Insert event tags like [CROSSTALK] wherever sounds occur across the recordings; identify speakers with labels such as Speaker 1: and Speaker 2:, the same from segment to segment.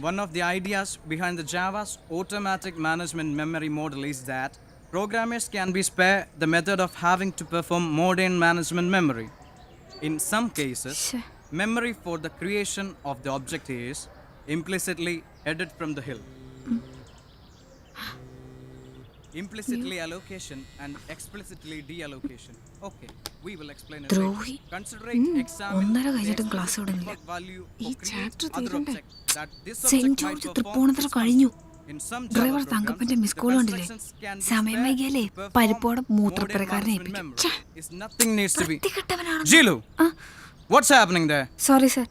Speaker 1: One of the ideas behind the Java's automatic management memory model is that programmers can be spared the method of having to perform modern management memory. In some cases, memory for the creation of the object is implicitly added from the hill. Mm. Implicitly allocation and explicitly deallocation. Okay, we will explain it
Speaker 2: Drohi.
Speaker 1: Considering examine
Speaker 2: ഒന്നര കഴിഞ്ഞിട്ടും
Speaker 1: value
Speaker 2: ഈ
Speaker 1: other
Speaker 2: തീരണ്ടേ?
Speaker 1: object that this
Speaker 2: saint
Speaker 1: object might
Speaker 2: George
Speaker 1: perform Thrippunithura
Speaker 2: കഴിഞ്ഞു
Speaker 1: in some
Speaker 2: driver തങ്കപ്പന്റെ miss call കണ്ടില്ലേ സമയം വൈകിയാലേ പരിപ്പോടെ മൂത്രപ്പുരക്കാരനെ ഏൽപ്പിക്കും.
Speaker 1: Is nothing needs to be.
Speaker 2: വൃത്തികെട്ടവനാണ്
Speaker 1: Jilu,
Speaker 2: ആ
Speaker 1: what's happening there?
Speaker 2: Sorry sir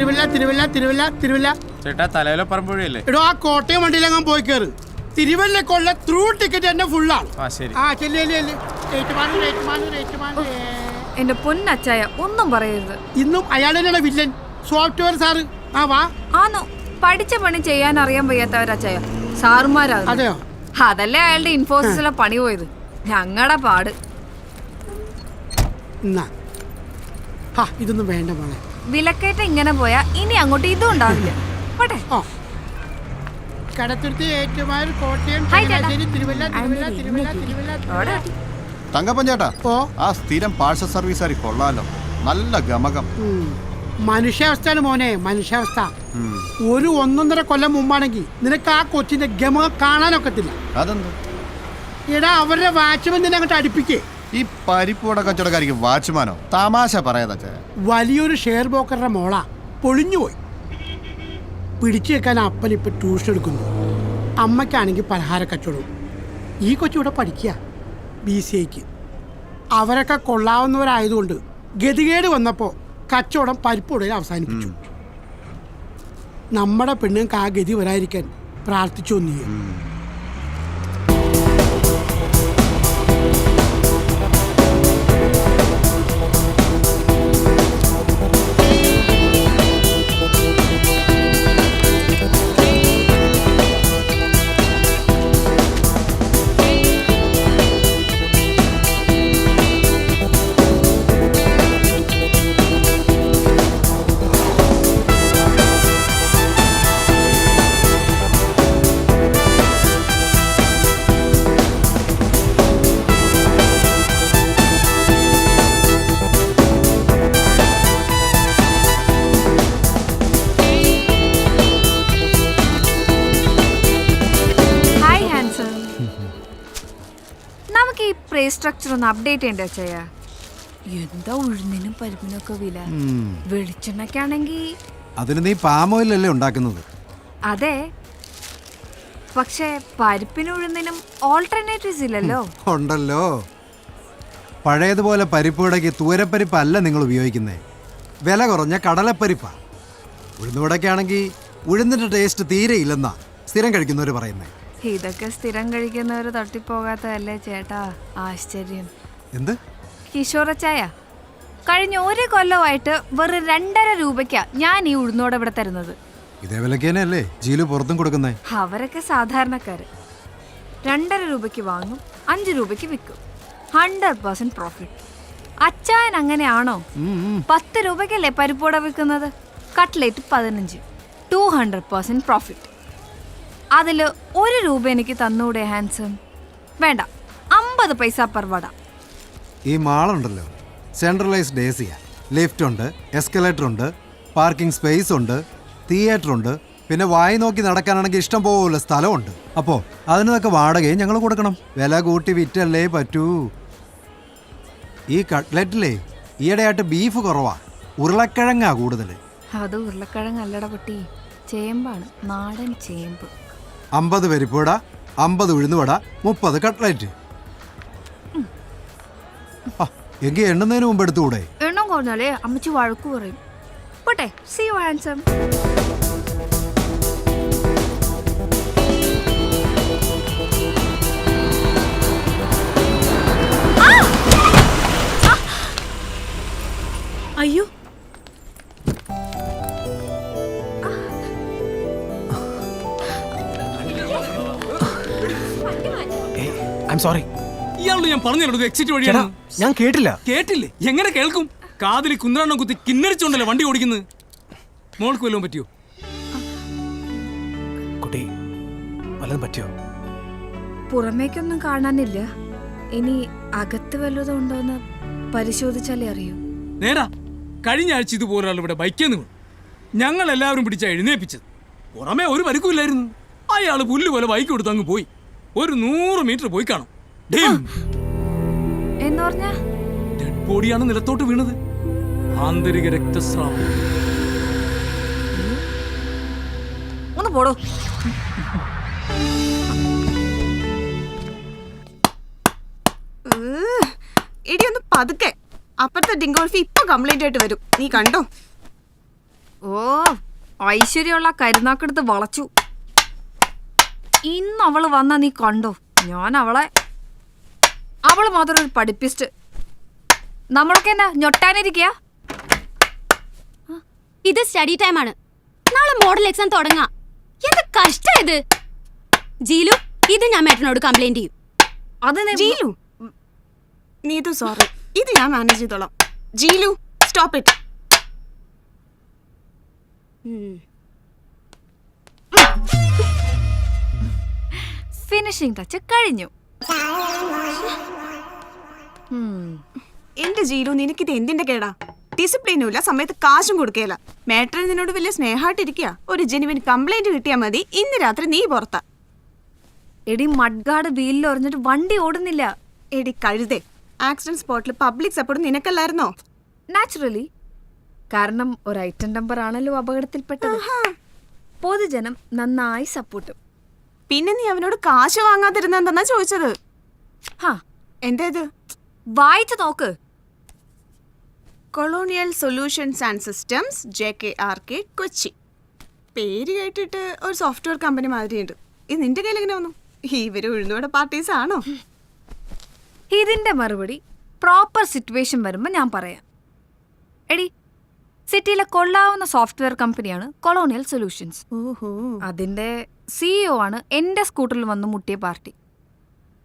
Speaker 3: Thiruvalla Thiruvalla Thiruvalla Thiruvalla.
Speaker 4: ചേട്ടാ തലയിലെ പറമ്പുഴയല്ലേ
Speaker 3: എടോ ആ കോട്ടയം വണ്ടിയിൽ അങ്ങ് പോയി കയറ് തിരുവല്ല കൊള്ള ത്രൂ ടിക്കറ്റ് തന്നെ ഫുള്ളാണ്
Speaker 4: ആ ശരി.
Speaker 3: ആ ചെല്ലി ചെല്ലി ചെല്ലി. ഏറ്റുമാനൂർ ഏറ്റുമാനൂർ ഏറ്റുമാനൂർ
Speaker 2: എന്റെ പൊന്നച്ചായ ഒന്നും പറയരുത്.
Speaker 3: ഇന്നും അയാൾ തന്നെയാണ് വില്ലൻ. സോഫ്റ്റ്വെയർ സാറ് ആ വാ.
Speaker 2: ആന്നോ പഠിച്ച പണി ചെയ്യാൻ അറിയാൻ വയ്യാത്തവരച്ചായ. സാറുമാരാ
Speaker 3: അതെയോ?
Speaker 2: അതല്ലേ അയാളുടെ ഇൻഫോസിസിലെ പണി പോയത്. ഞങ്ങളുടെ പാട്.
Speaker 3: എന്നാ. ഇതൊന്നും വേണ്ട മോളെ.
Speaker 2: വിലക്കയറ്റം ഇങ്ങനെ പോയാ ഇനി അങ്ങോട്ട് ഇതും ഉണ്ടാവില്ല. പോട്ടെ.
Speaker 3: കടത്തുരുത്തി ഏറ്റുമാനൂർ കോട്ടയം ചങ്ങനാശ്ശേരി തിരുവല്ല തിരുവല്ല തിരുവല്ല തിരുവല്ല.
Speaker 2: അവിടെ
Speaker 5: തങ്കപ്പൻ ചേട്ടാ ആ സ്ഥിരം പാഴ്സൽ സർവീസുകാർ കൊള്ളാലോ. നല്ല ഗമകം.
Speaker 3: മനുഷ്യാവസ്ഥയാണ് മോനെ മനുഷ്യാവസ്ഥ. ഒരു ഒന്നൊന്നര കൊല്ലം മുമ്പാണെങ്കിൽ നിനക്ക് ആ കൊച്ചിന്റെ ഗമ കാണാനൊക്കത്തില്ല.
Speaker 5: അതെന്ത്?
Speaker 3: എടാ അവരുടെ വാച്ച്മെൻ നിന്നെ അങ്ങോട്ട് അടുപ്പിക്കേ.
Speaker 5: ഈ പരിപ്പുവട കച്ചവടക്കാരിക്ക് വാച്ച്മാനോ? തമാശ പറയാതാ
Speaker 3: വലിയൊരു ഷെയർ ബ്രോക്കറുടെ മോള പൊളിഞ്ഞുപോയി പിടിച്ചു വെക്കാൻ അപ്പൻ ഇപ്പൊ ട്യൂഷൻ എടുക്കുന്നു. അമ്മയ്ക്കാണെങ്കിൽ പലഹാര കച്ചവടവും. ഈ കൊച്ചിവിടെ പഠിക്കുക ബി സി ഐക്ക് അവരൊക്കെ കൊള്ളാവുന്നവരായതുകൊണ്ട് ഗതികേട് വന്നപ്പോൾ കച്ചവടം പരിപ്പുടയിൽ അവസാനിപ്പിച്ചു. നമ്മുടെ പെണ്ണുങ്ങൾക്ക് ആ ഗതി വരാതിരിക്കാൻ പ്രാർത്ഥിച്ചു നീ
Speaker 2: ഒന്ന് അപ്ഡേറ്റ് ചെയ്യണ്ടേ അച്ചയ്യ എന്താ ഉഴുന്നിനും പരിപ്പിനൊക്കെ വില? വെളിച്ചെണ്ണയ്ക്കാണെങ്കിൽ
Speaker 6: അതിന് നീ പാമോയിലല്ലേ ഉണ്ടാക്കുന്നത്?
Speaker 2: അതെ. പക്ഷേ പരിപ്പിനും ഉഴുന്നിനും ഓൾട്ടർനേറ്റീവ്സ് ഇല്ലല്ലോ.
Speaker 6: ഉണ്ടല്ലോ. പഴയതുപോലെ പരിപ്പുവടയ്ക്ക് തൂരപ്പരിപ്പ് അല്ല നിങ്ങൾ ഉപയോഗിക്കുന്നത് വില കുറഞ്ഞ കടലപ്പരിപ്പാ. ഉഴുന്നുവടയ്ക്കാണെങ്കിൽ ഉഴുന്നിന്റെ ടേസ്റ്റ് തീരെ ഇല്ലെന്നാ സ്ഥിരം കഴിക്കുന്നവർ പറയുന്നേ.
Speaker 2: ഇതൊക്കെ സ്ഥിരം കഴിക്കുന്നവർ തട്ടിപ്പോകാത്തതല്ലേ ചേട്ടാ? ആശ്ചര്യം.
Speaker 6: എന്ത്?
Speaker 2: കിഷോറച്ചായ കഴിഞ്ഞ ഒരു കൊല്ലമായിട്ട് വെറും രണ്ടര രൂപയ്ക്കാ ഞാൻ ഈ ഉഴുന്നോടെ ഇവിടെ തരുന്നത്.
Speaker 6: ഇതേ വിലക്ക് തന്നെയല്ലേ ജീലു പുറത്തും കൊടുക്കുന്നേ.
Speaker 2: അവരൊക്കെ സാധാരണക്കാര്. രണ്ടര രൂപയ്ക്ക് വാങ്ങും അഞ്ച് രൂപയ്ക്ക് വിൽക്കും. ഹൺഡ്രഡ് പെർസെന്റ് പ്രോഫിറ്റ് അച്ചായൻ അങ്ങനെയാണോ? പത്ത് രൂപയ്ക്കല്ലേ പരിപ്പോടെ വിൽക്കുന്നത്? കട്ട്ലേറ്റ് പതിനഞ്ച്. ടു ഹൺഡ്രഡ് പെർസെന്റ് പ്രോഫിറ്റ് അതിൽ ഒരു രൂപ എനിക്ക് തന്നൂടെ ഹാൻസം വേണ്ട അമ്പത് പൈസ പെർ വട.
Speaker 6: ഈ മാളുണ്ടല്ലോ. സെൻട്രലൈസ്ഡ് എ സിയാണ് ലിഫ്റ്റ് ഉണ്ട് എസ്കലേറ്റർ ഉണ്ട് പാർക്കിംഗ് സ്പേസ് ഉണ്ട് തിയേറ്റർ ഉണ്ട് പിന്നെ വായി നോക്കി നടക്കാനാണെങ്കിൽ ഇഷ്ടം പോലെ സ്ഥലമുണ്ട്. അപ്പോൾ അതിനൊക്കെ വാടകയും ഞങ്ങൾ കൊടുക്കണം. വില കൂട്ടി വിറ്റല്ലേ പറ്റൂ. ഈ കട്ട്ലറ്റിലേ ഈയിടെയായിട്ട് ബീഫ് കുറവാ. ഉരുളക്കിഴങ്ങാ കൂടുതൽ
Speaker 2: അത് ഉരുളക്കിഴങ്ങല്ലട കുട്ടി ചേമ്പാണ് നാടൻ ചേമ്പ്.
Speaker 6: അമ്പത് പരിപ്പുവട അമ്പത് ഉഴുന്നുവട മുപ്പത് കട്ട്ലറ്റ് എങ്കിൽ എണ്ണുന്നതിന് മുമ്പ് എടുത്തുകൂടെ?
Speaker 2: എണ്ണം കുറഞ്ഞാലേ അമ്മച്ചി വഴക്ക് പറയും. പോട്ടെ സി ഹാൻസം
Speaker 7: അയ്യോ ഐ സോറി
Speaker 8: ഇയാളോട് ഞാൻ പറഞ്ഞല്ലോ എക്സിറ്റ് വഴിയാണ്.
Speaker 7: ഞാൻ കേട്ടില്ല.
Speaker 8: കേട്ടില്ലേ? എങ്ങനെ കേൾക്കും? കാതിൽ കുന്തലെണ്ണം കുത്തി കിന്നരിച്ചോണ്ടല്ലേ വണ്ടി ഓടിക്കുന്നത് മോൾക്ക് വല്ലതും പറ്റിയോ?
Speaker 7: കുട്ടി വല്ലതും പറ്റിയോ?
Speaker 2: പുറമേക്കൊന്നും കാണാനില്ല. ഇനി അകത്ത് വല്ലതും ഉണ്ടോന്ന് പരിശോധിച്ചാലേ അറിയൂ.
Speaker 8: നേരാ. കഴിഞ്ഞ ആഴ്ച ഇതുപോലെ ഒരാൾ ഇവിടെ ബൈക്കിൽ നിന്ന് ഞങ്ങൾ എല്ലാവരും പിടിച്ച എഴുന്നേപ്പിച്ചത്. പുറമേ ഒരു പരിക്കുമില്ലായിരുന്നു. അയാൾ പുല്ല് പോലെ ബൈക്ക് കൊടുത്ത് അങ്ങ് പോയി. ഒരു നൂറ് മീറ്റർ പോയി കാണും. ഡീം.
Speaker 2: എന്ന് പറഞ്ഞാ?
Speaker 8: ഡെഡ് ബോഡിയാണ് നിലത്തോട്ട് വീണത്. ആന്തരിക രക്തസ്രാവം.
Speaker 2: ഒന്ന് പോടോ.
Speaker 9: ഇടിയൊന്ന് ഒന്ന് പതുക്കെ. അപ്പുറത്തെ ഡിങ്കോൾഫി ഇപ്പൊ കംപ്ലൈന്റ് ആയിട്ട് വരും. നീ കണ്ടോ?
Speaker 2: ഓ ഐശ്വര്യമുള്ള കരുനാക്കെടുത്ത് വളച്ചു. ഇന്ന് അവൾ വന്ന നീ കണ്ടോ? ഞാൻ അവളെ അവൾ മാത്രം ഒരു പഠിപ്പിസ്റ്റ്. നമ്മളൊക്കെ എന്നാ ഞൊട്ടാനിരിക്കുക
Speaker 10: ഇത് സ്റ്റഡി ടൈം ആണ്. നാളെ മോഡൽ എക്സാം തുടങ്ങാ. എന്ത് കഷ്ടം ഇത്? ജീലു ഇത് ഞാൻ മേട്ടനോട് കംപ്ലൈന്റ് ചെയ്യും.
Speaker 2: അത് നീ-
Speaker 9: ജീലു? നീതു സോറി ഇത് ഞാൻ മാനേജ് ചെയ്തോളാം. Jeelu stop it
Speaker 2: finishing touch കഴിഞ്ഞു.
Speaker 9: എന്റെ ജീലു നിനക്കിത് എന്തിന്റെ കേടാ? ഡിസിപ്ലിനും ഇല്ല സമയത്ത് കാശും കൊടുക്കേല. മേട്ടർ നിന്നോട് വലിയ സ്നേഹമായിട്ടിരിക്കുക ഒരു ജെനുവിൻ കംപ്ലൈന്റ് കിട്ടിയാൽ മതി. ഇന്ന് രാത്രി നീ പുറത്താ.
Speaker 2: എടി മഡ്ഗാർഡ് വീലിൽ ഒറിഞ്ഞിട്ട് വണ്ടി ഓടുന്നില്ല.
Speaker 9: എടി കഴുതേ. ആക്സിഡന്റ് സ്പോട്ടിൽ പബ്ലിക് സപ്പോർട്ട് നിനക്കല്ലായിരുന്നോ?
Speaker 2: നാച്ചുറലി കാരണം ഒരു ഐറ്റം നമ്പർ ആണല്ലോ അപകടത്തിൽപ്പെട്ടത്. പൊതുജനം നന്നായി സപ്പോർട്ടും
Speaker 9: പിന്നെ നീ അവനോട് കാശ് വാങ്ങാതിരുന്നെന്താ ചോദിച്ചത്?
Speaker 2: ഹാ.
Speaker 9: എന്താ ഇത്
Speaker 2: വായിച്ചു നോക്ക്.
Speaker 9: Colonial solutions and systems J K R K Kochi. പേര് കേട്ടിട്ട് ഒരു സോഫ്റ്റ്വെയർ കമ്പനി മാതിരിയുണ്ട്. ഇത് നിന്റെ കയ്യിൽ എങ്ങനെ വന്നു? ഇവർ ഉഴുന്നുവട പാർട്ടീസ് ആണോ?
Speaker 2: ഇതിന്റെ മറുപടി പ്രോപ്പർ സിറ്റുവേഷൻ വരുമ്പോൾ ഞാൻ പറയാം. എടി സിറ്റിയിലെ കൊള്ളാവുന്ന സോഫ്റ്റ്വെയർ കമ്പനിയാണ് കൊളോണിയൽ സൊല്യൂഷൻസ്
Speaker 9: ഓഹോ.
Speaker 2: അതിന്റെ സിഇഒ ആണ് എന്റെ സ്കൂട്ടറിൽ വന്ന് മുട്ടിയ party.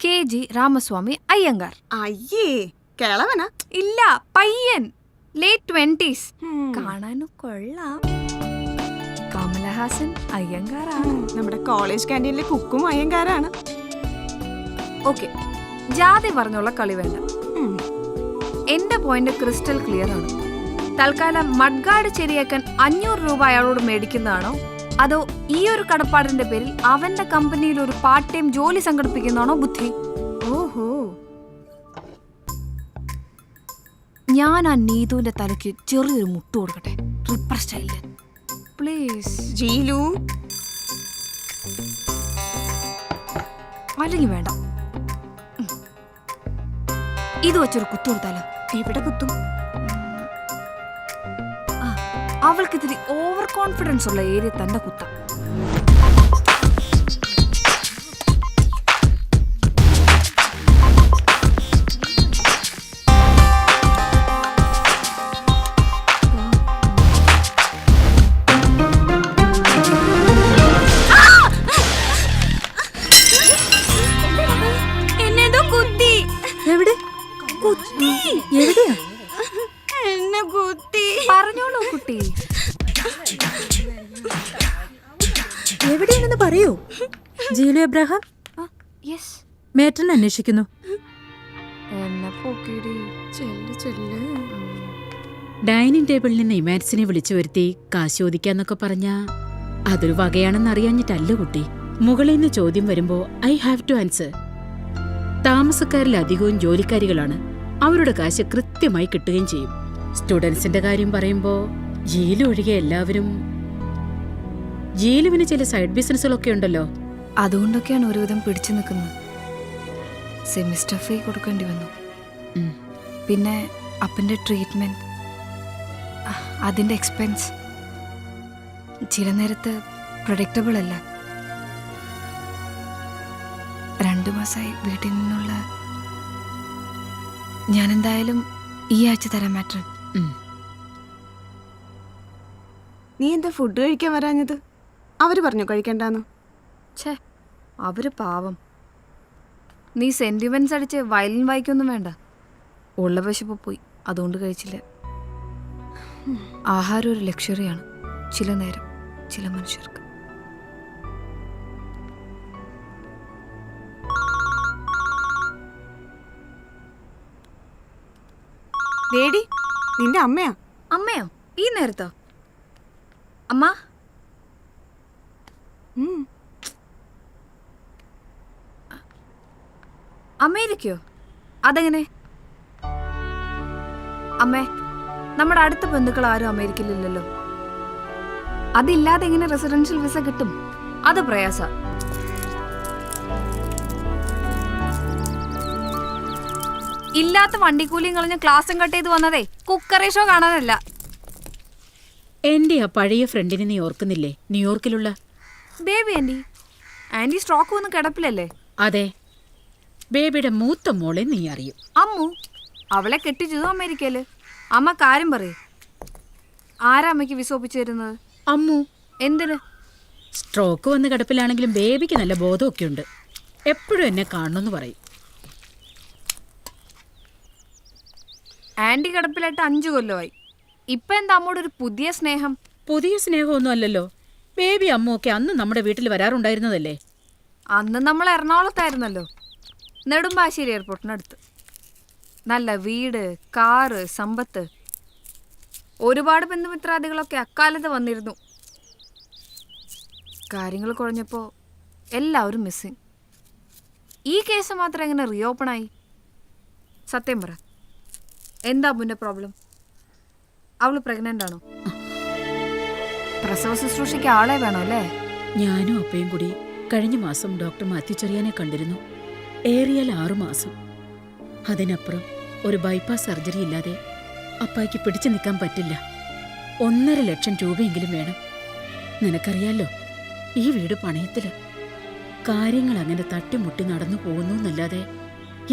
Speaker 2: K G Ramaswamy Iyengar.
Speaker 9: അയ്യേ കേളവന.
Speaker 2: ഇല്ല പയ്യൻ. ലേറ്റ് ട്വന്റീസ് കാണാനും കൊള്ളാം. കമലഹാസൻ അയ്യങ്കാറാണ്.
Speaker 9: നമ്മുടെ കോളേജ് ക്യാന്റീനിലെ കുക്കും അയ്യങ്കാരാണ്.
Speaker 2: ഓക്കെ ജാതി പറഞ്ഞുള്ള കളി വേണ്ട. എന്റെ പോയിന്റ് ക്രിസ്റ്റൽ ക്ലിയർ ആണ്. തൽക്കാലം മഡ്ഗാർഡ് ശരിയാക്കാൻ അഞ്ഞൂറ് രൂപ അയാളോട് മേടിക്കുന്നതാണോ? അതോ ഈ ഒരു കടപ്പാടിന്റെ പേരിൽ അവന്റെ കമ്പനിയിൽ ഒരു പാർട്ട് ടൈം ജോലി സംഘടിപ്പിക്കുന്നതാണോ ബുദ്ധി?
Speaker 9: ഓഹോ.
Speaker 2: ഞാൻ ആ നീതുവിന്റെ തലയ്ക്ക് ചെറിയൊരു മുട്ട് കൊടുക്കട്ടെ. റിപ്പർ സ്റ്റൈലിൽ പ്ലീസ്
Speaker 9: ജീലു.
Speaker 2: അല്ലെങ്കിൽ വേണ്ട. ഇത് വെച്ചൊരു കുത്തു കൊടുത്താലോ?
Speaker 9: എവിടെ കുത്തും.
Speaker 2: അവൾക്ക് ഇത്തിരി ഓവർ കോൺഫിഡൻസ് ഉള്ള ഏരിയ തന്നെ കുത്താം.
Speaker 11: എബ്രഹാം
Speaker 2: യെസ്
Speaker 11: മേട്ടൻ അന്വേഷിക്കുന്നു. ഡൈനിങ് ടേബിളിൽ നിന്ന് ഇമാൻസിനെ വിളിച്ചു വരുത്തി കാശ് ചോദിക്കാന്നൊക്കെ പറഞ്ഞ അതൊരു വകയാണെന്ന് അറിയാഞ്ഞിട്ടല്ല കുട്ടി. മുകളിൽ നിന്ന് ചോദ്യം വരുമ്പോ ഐ ഹാവ് ടു ആൻസർ. താമസക്കാരിൽ അധികവും ജോലിക്കാരികളാണ്. അവരുടെ കാശ് കൃത്യമായി കിട്ടുകയും ചെയ്യും. സ്റ്റുഡൻസിന്റെ കാര്യം പറയുമ്പോ ജീലു ഒഴികെ എല്ലാവരും ജീലുവിന് ചില സൈഡ് ബിസിനസ്സുകളൊക്കെ ഉണ്ടല്ലോ.
Speaker 2: അതുകൊണ്ടൊക്കെയാണ് ഒരുവിധം പിടിച്ചു നിൽക്കുന്നത്. സെമിസ്റ്റർ ഫീ കൊടുക്കേണ്ടി വന്നു. പിന്നെ അപ്പന്റെ ട്രീറ്റ്മെന്റ് അതിന്റെ എക്സ്പെൻസ് ചില നേരത്ത് പ്രൊഡക്റ്റബിൾ അല്ല. രണ്ടു മാസമായി വീട്ടിൽ നിന്നുള്ള ഞാൻ എന്തായാലും ഈ ആഴ്ച തരാം മാറ്റർ
Speaker 9: നീ എന്താ ഫുഡ് കഴിക്കാൻ വരാഞ്ഞത്? അവർ പറഞ്ഞു കഴിക്കണ്ടെന്ന്?
Speaker 2: ഛേ അവർ പാവം. നീ സെന്റിമെന്റ്സ് അടിച്ച് വയലിൻ വായിക്കൊന്നും വേണ്ട. ഉള്ള വിശപ്പ് പോയി അതുകൊണ്ട് കഴിച്ചില്ല. ആഹാരം ഒരു ലക്ഷറിയാണ് ചില നേരം ചില മനുഷ്യർക്ക്.
Speaker 9: ലേഡി നിന്റെ അമ്മയാ?
Speaker 2: അമ്മയോ? ഈ നേരത്തോ? അമ്മ? അമേരിക്കയോ? അതെങ്ങനെ? അമ്മേ നമ്മുടെ അടുത്ത ബന്ധുക്കൾ ആരും അമേരിക്കയിലില്ലല്ലോ. അതില്ലാതെ എങ്ങനെ റെസിഡൻഷ്യൽ വിസ കിട്ടും? അത് പ്രയാസ. ഇല്ലാത്ത വണ്ടിക്കൂലിയും കളഞ്ഞ് ക്ലാസ്സും കട്ട് ചെയ്ത് വന്നതേ കുക്കറി ഷോ കാണാനല്ല.
Speaker 11: എന്റെ ആ പഴയ ഫ്രണ്ടിനെ നീ ഓർക്കുന്നില്ലേ? ന്യൂയോർക്കിലുള്ള?
Speaker 2: ബേബി ആന്റി ആന്റി സ്ട്രോക്ക് വന്ന് കിടപ്പിലല്ലേ?
Speaker 11: അതെ. ബേബിയുടെ മൂത്ത മോളെ നീ അറിയും.
Speaker 2: അമ്മു അവളെ കെട്ടിച്ചതും അമേരിക്കയിൽ. അമ്മ കാര്യം പറയേ. ആരാ അമ്മയ്ക്ക് വിസ ഒപ്പിച്ചു തരുന്നത്?
Speaker 11: അമ്മു.
Speaker 2: എന്തിന്?
Speaker 11: സ്ട്രോക്ക് വന്ന് കിടപ്പിലാണെങ്കിലും ബേബിക്ക് നല്ല ബോധമൊക്കെ ഉണ്ട് എപ്പോഴും എന്നെ കാണണമെന്ന് പറയും.
Speaker 2: ആന്റി കിടപ്പിലായിട്ട് അഞ്ചു കൊല്ലമായി. ഇപ്പൊ എന്താ അമ്മോട് ഒരു പുതിയ സ്നേഹം?
Speaker 11: പുതിയ സ്നേഹമൊന്നും അല്ലല്ലോ. ബേബി അമ്മുവൊക്കെ അന്ന് നമ്മുടെ വീട്ടിൽ വരാറുണ്ടായിരുന്നതല്ലേ?
Speaker 2: അന്ന് നമ്മൾ എറണാകുളത്തായിരുന്നല്ലോ. നെടുമ്പാശ്ശേരി എയർപോർട്ടിനടുത്ത്. നല്ല വീട് കാറ് സമ്പത്ത്. ഒരുപാട് ബന്ധുമിത്രാദികളൊക്കെ അക്കാലത്ത് വന്നിരുന്നു. കാര്യങ്ങൾ കുറഞ്ഞപ്പോൾ എല്ലാവരും മിസ്സിങ്. ഈ കേസ് മാത്രം എങ്ങനെ റീഓപ്പൺ ആയി? സത്യം പറ. എന്താ മുന്നേ പ്രോബ്ലം അവൾ പ്രഗ്നന്റ് ആണോ? പ്രസവ ശുശ്രൂഷയ്ക്ക് ആളെ വേണോ അല്ലേ?
Speaker 11: ഞാനും അപ്പയും കൂടി കഴിഞ്ഞ മാസം ഡോക്ടർ മാത്യു ചെറിയാനെ കണ്ടിരുന്നു. ഏറിയാൽ ആറുമാസം അതിനപ്പുറം ഒരു ബൈപ്പാസ് സർജറി ഇല്ലാതെ അപ്പായ്ക്ക് പിടിച്ചു നിൽക്കാൻ പറ്റില്ല. ഒന്നര ലക്ഷം രൂപയെങ്കിലും വേണം. നിനക്കറിയാലോ ഈ വീട് പണയത്തിൽ. കാര്യങ്ങൾ അങ്ങനെ തട്ടിമുട്ടി നടന്നു പോകുന്നു എന്നല്ലാതെ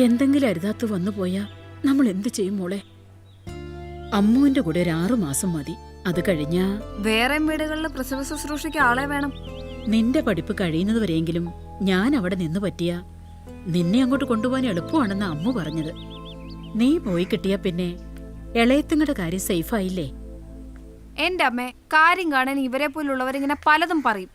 Speaker 11: എന്തെങ്കിലും അരുതാത്ത് വന്നു പോയാൽ നമ്മൾ എന്ത് ചെയ്യും മോളെ? അമ്മുവിന്റെ കൂടെ ഒരു ആറു മാസം മതി. അത് കഴിഞ്ഞാ
Speaker 2: വേറെ വീടുകളിൽ പ്രസവ ശുശ്രൂഷയ്ക്ക് ആളെ വേണം.
Speaker 11: നിന്റെ പഠിപ്പ് കഴിയുന്നതുവരെയെങ്കിലും ഞാൻ അവിടെ നിന്ന് പറ്റിയ നിന്നെ അങ്ങോട്ട് കൊണ്ടുപോകാൻ എളുപ്പമാണെന്ന് അമ്മു പറഞ്ഞത്. നീ പോയി കിട്ടിയ പിന്നെ ഇളയത്തുങ്ങളുടെ കാര്യം സേഫായില്ലേ?
Speaker 2: എന്റെ അമ്മേ കാര്യം കാണാൻ ഇവരെ പോലുള്ളവരിങ്ങനെ പലതും പറയും.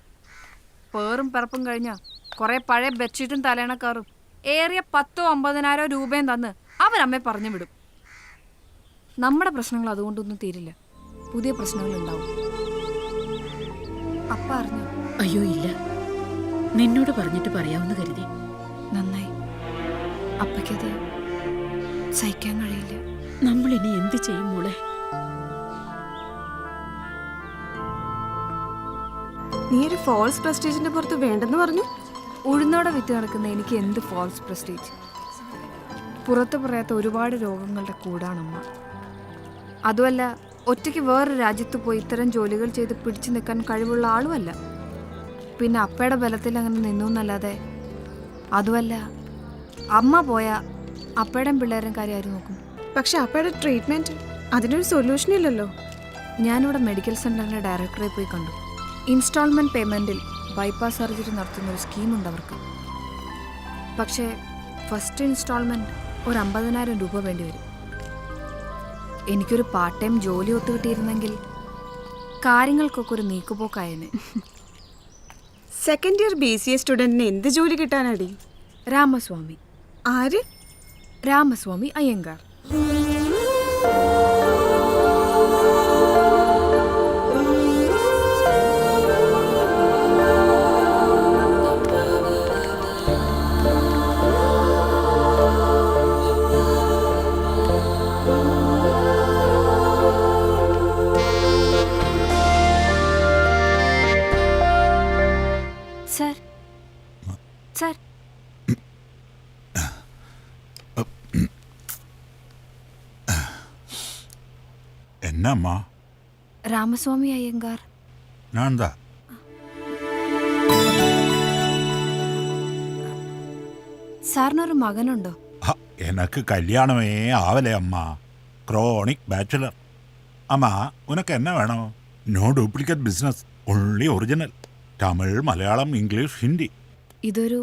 Speaker 2: പേറും പിറപ്പും കഴിഞ്ഞ കുറെ പഴയ ബെഡ്ഷീറ്റും തലേണക്കാറും ഏറിയ പത്തോ അമ്പതിനായിരോ രൂപയും തന്ന് അവരമ്മയെ പറഞ്ഞു വിടും. നമ്മുടെ പ്രശ്നങ്ങൾ അതുകൊണ്ടൊന്നും തീരില്ല. പുതിയ പ്രശ്നങ്ങൾ ഉണ്ടാവും അപ്പ അറിഞ്ഞു?
Speaker 11: അയ്യോ ഇല്ല. നിന്നോട് പറഞ്ഞിട്ട് പറയാവുന്ന കരുതി.
Speaker 2: അപ്പയ്ക്കത് സഹിക്കാൻ കഴിയില്ല.
Speaker 11: നമ്മൾ ഇനി എന്ത് ചെയ്യും മോളെ?
Speaker 9: നീ ഒരു ഫോൾസ് പ്രസ്റ്റേജിന്റെ പുറത്ത് വേണ്ടെന്ന് പറഞ്ഞു?
Speaker 2: ഉഴുന്നോടെ വിറ്റ് നടക്കുന്ന എനിക്ക് എന്ത് ഫോൾസ് പ്രസ്റ്റേജ് പുറത്ത് പറയാത്ത ഒരുപാട് രോഗങ്ങളുടെ കൂടാണമ്മ അതുമല്ല ഒറ്റയ്ക്ക് വേറെ രാജ്യത്ത് പോയി ഇത്തരം ജോലികൾ ചെയ്ത് പിടിച്ചു നിൽക്കാൻ കഴിവുള്ള ആളുമല്ല. പിന്നെ അപ്പയുടെ ബലത്തിൽ അങ്ങനെ നിന്നു എന്നല്ലാതെ അതുമല്ല അമ്മ പോയ അപ്പയുടെയും പിള്ളേരും കാര്യം ആര് നോക്കും?
Speaker 9: പക്ഷെ അപ്പയുടെ ട്രീറ്റ്മെന്റ് അതിനൊരു സൊല്യൂഷൻ ഇല്ലല്ലോ.
Speaker 2: ഞാനിവിടെ മെഡിക്കൽ സെന്ററിന്റെ ഡയറക്ടറെ പോയി കണ്ടു. ഇൻസ്റ്റാൾമെന്റ് പേയ്മെന്റിൽ ബൈപ്പാസ് സർജറി നടത്തുന്ന ഒരു സ്കീമുണ്ട് അവർക്ക്. പക്ഷേ ഫസ്റ്റ് ഇൻസ്റ്റാൾമെന്റ് ഒരു അമ്പതിനായിരം രൂപ വേണ്ടി വരും. എനിക്കൊരു പാർട്ട് ടൈം ജോലി ഒത്തുകിട്ടിയിരുന്നെങ്കിൽ കാര്യങ്ങൾക്കൊക്കെ ഒരു നീക്കുപോക്കായേനെ.
Speaker 9: Second year B C A സ്റ്റുഡന്റിന് എന്ത് ജോലി കിട്ടാനാടി?
Speaker 2: രാമസ്വാമി.
Speaker 9: ആര്?
Speaker 2: രാമസ്വാമി അയ്യങ്കാർ.
Speaker 12: എന്നമ്മ
Speaker 2: രാമസ്വാമി അയ്യങ്കാർ
Speaker 12: நான் தான்
Speaker 2: സാറിനൊരു മകനുണ്ടോ
Speaker 12: എനക്ക് കല്യാണമേ ആവലേ അമ്മ ക്രോണിക് ബാച്ചുലർ അമ്മ ഉനക്ക് എന്നെ വേണോ no duplicate business only original Tamil Malayalam English Hindi
Speaker 2: ഇതൊരു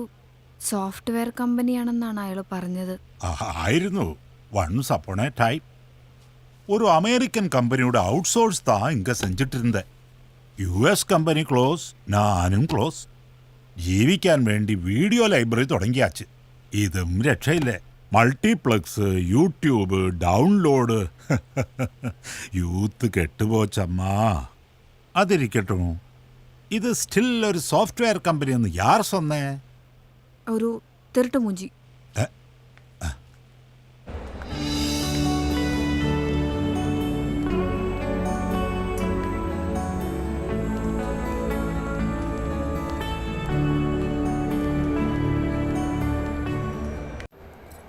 Speaker 2: സോഫ്റ്റ്വെയർ കമ്പനിയാണെന്നാണ് അയാൾ പറഞ്ഞത്.
Speaker 12: ആയിരുന്നു. വൺസ് അപ്പോൺ എ ടൈം ഒരു അമേരിക്കൻ കമ്പനിയുടെ ഔട്ട്സോഴ്സ് தான் இங்க செஞ்சுட்டு இருந்தேன் യു എസ് കമ്പനി ക്ലോസ് ഞാനും ക്ലോസ് ജീവിക്കാൻ വേണ്ടി വീഡിയോ ലൈബ്രറി തുടങ്ങിയാച്ച് ഇതും രക്ഷയില്ലേ മൾട്ടിപ്ലക്സ് യൂട്യൂബ് ഡൗൺലോഡ് [LAUGHS] യൂത്ത് കെട്ടുപോച്ചമ്മാ അതിരിക്കട്ടും ഇത് സ്റ്റിൽ ഒരു സോഫ്റ്റ്വെയർ കമ്പനി എന്ന് യാർ സ്വന്നേ
Speaker 2: ഒരു Thiruttu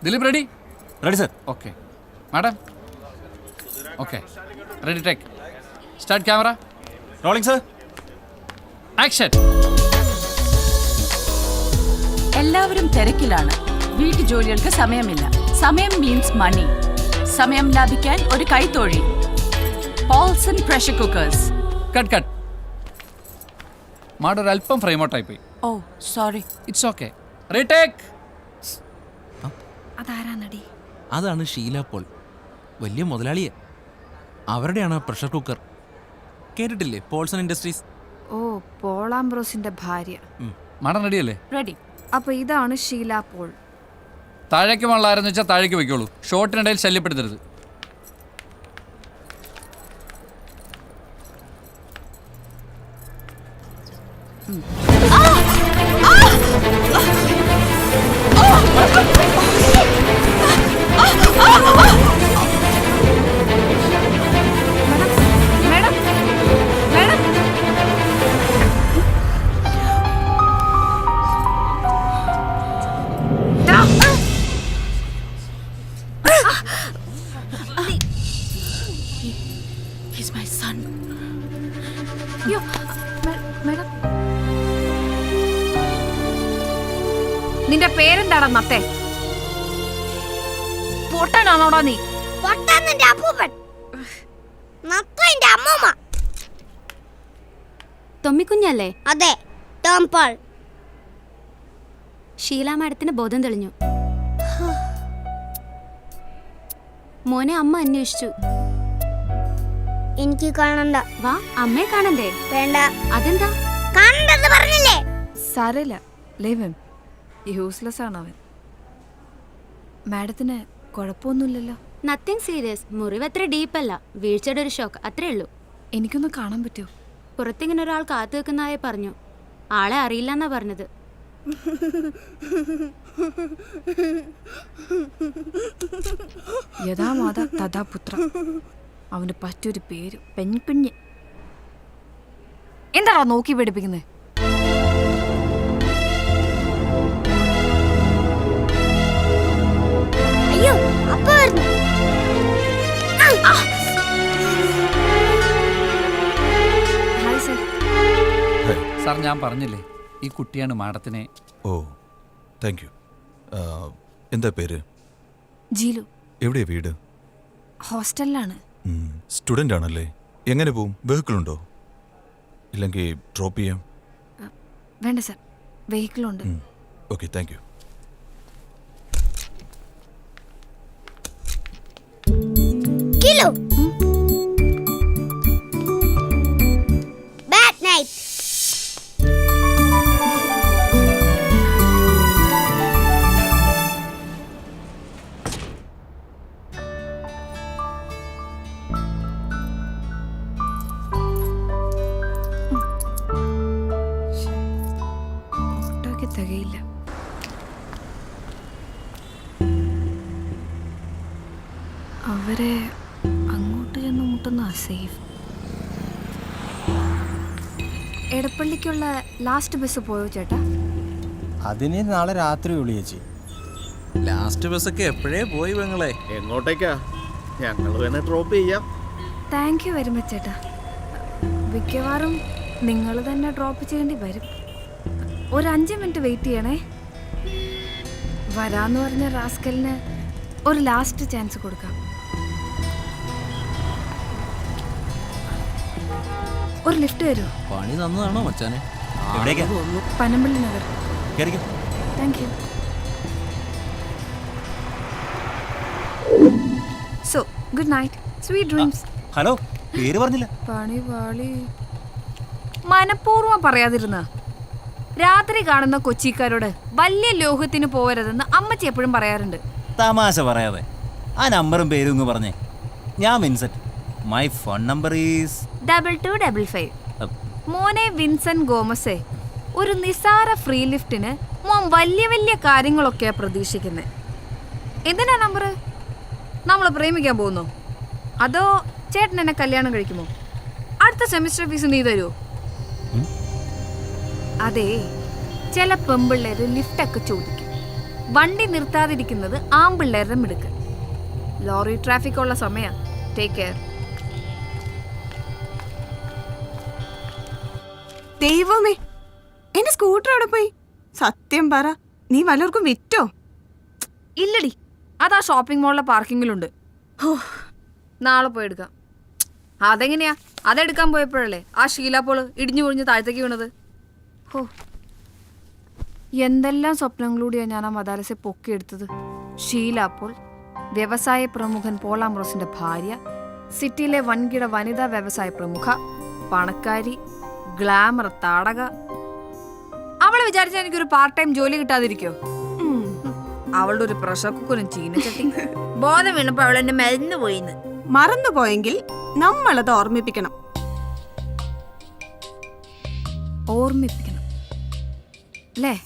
Speaker 13: Dileep ready?
Speaker 7: Ready sir.
Speaker 13: Okay. Madam? Okay. Ready take. Start camera.
Speaker 7: Rolling sir.
Speaker 13: Action.
Speaker 14: എല്ലാവരും തിരക്കിലാണ്. വീട്ടുജോലികൾക്ക് സമയമില്ല. സമയം മീൻസ് മണി സമയം ലാഭിക്കാൻ ഒരു കൈത്തൊഴി. Paulson pressure cookers
Speaker 13: cut cut madam ഒരു അല്പം ഫ്രെയിം ഔട്ടായി പോയി
Speaker 14: oh sorry
Speaker 13: it's okay retake
Speaker 2: അതാരാ നടി?
Speaker 7: അതാണ് ഷീല പോൾ. വലിയ മുതലാളിയെ. അവരുടെയാണ് പ്രഷർ കുക്കർ. കേട്ടിട്ടില്ലേ? Paulson Industries.
Speaker 2: ഓ പോളാംബ്രോസിന്റെ ഭാര്യ.
Speaker 13: മാഡം റെഡിയല്ലേ?
Speaker 14: റെഡി.
Speaker 2: അപ്പൊ ഇതാണ് ഷീല പോൾ.
Speaker 13: താഴേക്ക് വള്ളാരെന്ന് വെച്ചാൽ താഴേക്ക് വെക്കോളൂ ഷോട്ടിനിടയിൽ ശല്യപ്പെടുത്തരുത്.
Speaker 2: മേഡം
Speaker 10: ടോം പോൾ ഷീല മാഡത്തിന് ബോധം തെളിഞ്ഞു. മോനെ അമ്മ അന്വേഷിച്ചു. എനിക്ക് കാണണ്ട. വാ അമ്മയെ കാണണ്ടേ? വേണ്ട. അതെന്താ? കാണണ്ടെന്ന് പറഞ്ഞില്ലേ?
Speaker 2: സാരമില്ല ലേവൻ യൂസ്ലെസ് ആണ് അവൻ. മാഡത്തിന് കുഴപ്പമൊന്നുമില്ലല്ലോ.
Speaker 10: നത്തിങ് സീരിയസ് മുറിവ് അത്ര ഡീപ്പല്ല വീഴ്ചയുടെ ഒരു ഷോക്ക് അത്രേ ഉള്ളൂ.
Speaker 2: എനിക്കൊന്ന് കാണാൻ പറ്റുമോ?
Speaker 10: പുറത്തിങ്ങനെ ഒരാൾ കാത്തു വെക്കുന്നതായി പറഞ്ഞു. ആളെ അറിയില്ല എന്നാ പറഞ്ഞത്.
Speaker 2: യഥാ മാതാ തഥാ പുത്ര. അവന് പറ്റൊരു പേര് പെൺകുഞ്ഞ്. എന്താ നോക്കി പഠിപ്പിക്കുന്നത്
Speaker 10: അയ്യോ അപ്പ വരുന്നു.
Speaker 2: സാർ
Speaker 13: ഞാൻ പറഞ്ഞില്ലേ ഈ കുട്ടിയാണ് മാഡത്തിനെ.
Speaker 15: ഓ താങ്ക് യു എന്താ പേര്?
Speaker 2: ജീലു.
Speaker 15: എവിടെയാ വീട്?
Speaker 2: ഹോസ്റ്റലിലാണ്.
Speaker 15: സ്റ്റുഡന്റ് ആണല്ലേ എങ്ങനെ പോവും? വെഹിക്കിൾ ഉണ്ടോ ഇല്ലെങ്കിൽ ഡ്രോപ്പ് ചെയ്യാം?
Speaker 2: വേണ്ട സാർ വെഹിക്കിൾ ഉണ്ട്
Speaker 15: ഓക്കെ താങ്ക് യു
Speaker 10: കിലോ
Speaker 2: ലാസ്റ്റ് ബസ് പോയോ ചേട്ടാ?
Speaker 7: അതിന് നാളെ രാത്രി വിളിയേച്ചി ലാസ്റ്റ് ബസ്സൊക്കെ എപ്പോഴേ പോയി പെങ്ങളെ?
Speaker 5: എങ്ങോട്ടേക്കാ? ഞങ്ങൾ വേണേ ഡ്രോപ്പ് ചെയ്യാം.
Speaker 2: താങ്ക് യു വെരി മച്ച് ചേട്ടാ. മിക്കവാറും നിങ്ങൾ തന്നെ ഡ്രോപ്പ് ചെയ്യേണ്ടി വരും. ഒരു അഞ്ച് മിനിറ്റ് വെയിറ്റ് ചെയ്യണേ. വരാന്ന് പറഞ്ഞ റാസ്കലിന് ഒരു ലാസ്റ്റ് ചാൻസ് കൊടുക്കാം. ഒരു ലിഫ്റ്റ് തരുമോ
Speaker 7: പണി തന്നതാണോ മച്ചാനെ? എവിടേക്കാ?
Speaker 2: പനമ്പള്ളി നഗർ.
Speaker 7: കയറിക്കോ
Speaker 2: thank you so good night sweet dreams
Speaker 16: hello പേര് പറഞ്ഞില്ല.
Speaker 2: പണി പാളി. മനഃപൂർവം പറയാതിരുന്ന. രാത്രി കാണുന്ന കൊച്ചിക്കാരോട് വലിയ ലോഹത്തിന് പോകരുതെന്ന് അമ്മച്ചി എപ്പോഴും പറയാറുണ്ട്.
Speaker 16: തമാശ പറയാതെ. ആ നമ്പറും പേരും പറഞ്ഞേ. ഞാൻ Vincent my phone number is
Speaker 2: double two double five മോനെ വിൻസെന്റ് ഗോമസേ ഒരു നിസാര ഫ്രീ ലിഫ്റ്റിന് മോൻ വലിയ വലിയ കാര്യങ്ങളൊക്കെയാണ് പ്രതീക്ഷിക്കുന്നത് എന്തിനാ നമ്പർ നമ്മൾ പ്രേമിക്കാൻ പോകുന്നു? അതോ ചേട്ടൻ എന്നെ കല്യാണം കഴിക്കുമോ? അടുത്ത സെമിസ്റ്റർ ഫീസ് നീ തരുമോ അതെ ചില പെമ്പിള്ളേര് ലിഫ്റ്റൊക്കെ ചോദിക്കും. വണ്ടി നിർത്താതിരിക്കുന്നത് ആമ്പിള്ളേരുടെ മിടുക്ക്. ലോറി ട്രാഫിക് ഉള്ള സമയം. ടേക്ക് കെയർ
Speaker 9: ദൈവമേ. എന്റെ സ്കൂട്ടർ അവിടെ പോയി. സത്യം പറ നീ വല്ലവർക്കും വിറ്റോ?
Speaker 2: ഇല്ലടി അതാ ഷോപ്പിംഗ് മോളിലെ പാർക്കിങ്ങിലുണ്ട്. ഹോ, നാളെ പോയി എടുക്കാം. അതെങ്ങനെയാ? അതെടുക്കാൻ പോയപ്പോഴല്ലേ ആ ഷീലാപ്പോൾ ഇടിഞ്ഞു പൊളിഞ്ഞ് താഴത്തേക്ക് വീണത്? ഹോ. എന്തെല്ലാം സ്വപ്നങ്ങളൂടെയാണ് ഞാൻ ആ മദാലസെ പൊക്കിയെടുത്തത് ഷീലാപ്പോൾ വ്യവസായ പ്രമുഖൻ പോളാമ്രോസിന്റെ ഭാര്യ സിറ്റിയിലെ വൻകിട വനിതാ വ്യവസായ പ്രമുഖ പണക്കാരി ഗ്ലാമർ താടക. അവളെ വിചാരിച്ച എനിക്കൊരു പാർട്ട് ടൈം ജോലി കിട്ടാതിരിക്കോ? അവളുടെ ഒരു പ്രഷർ കുക്കറും ചീനച്ചട്ടി [LAUGHS] ബോധം വീണപ്പോ അവൾ എന്നെ മരുന്ന് പോയിന്ന്.
Speaker 9: മറന്നുപോയെങ്കിൽ നമ്മളത് ഓർമ്മിപ്പിക്കണം.
Speaker 2: ഓർമ്മിപ്പിക്കണം. അല്ലേ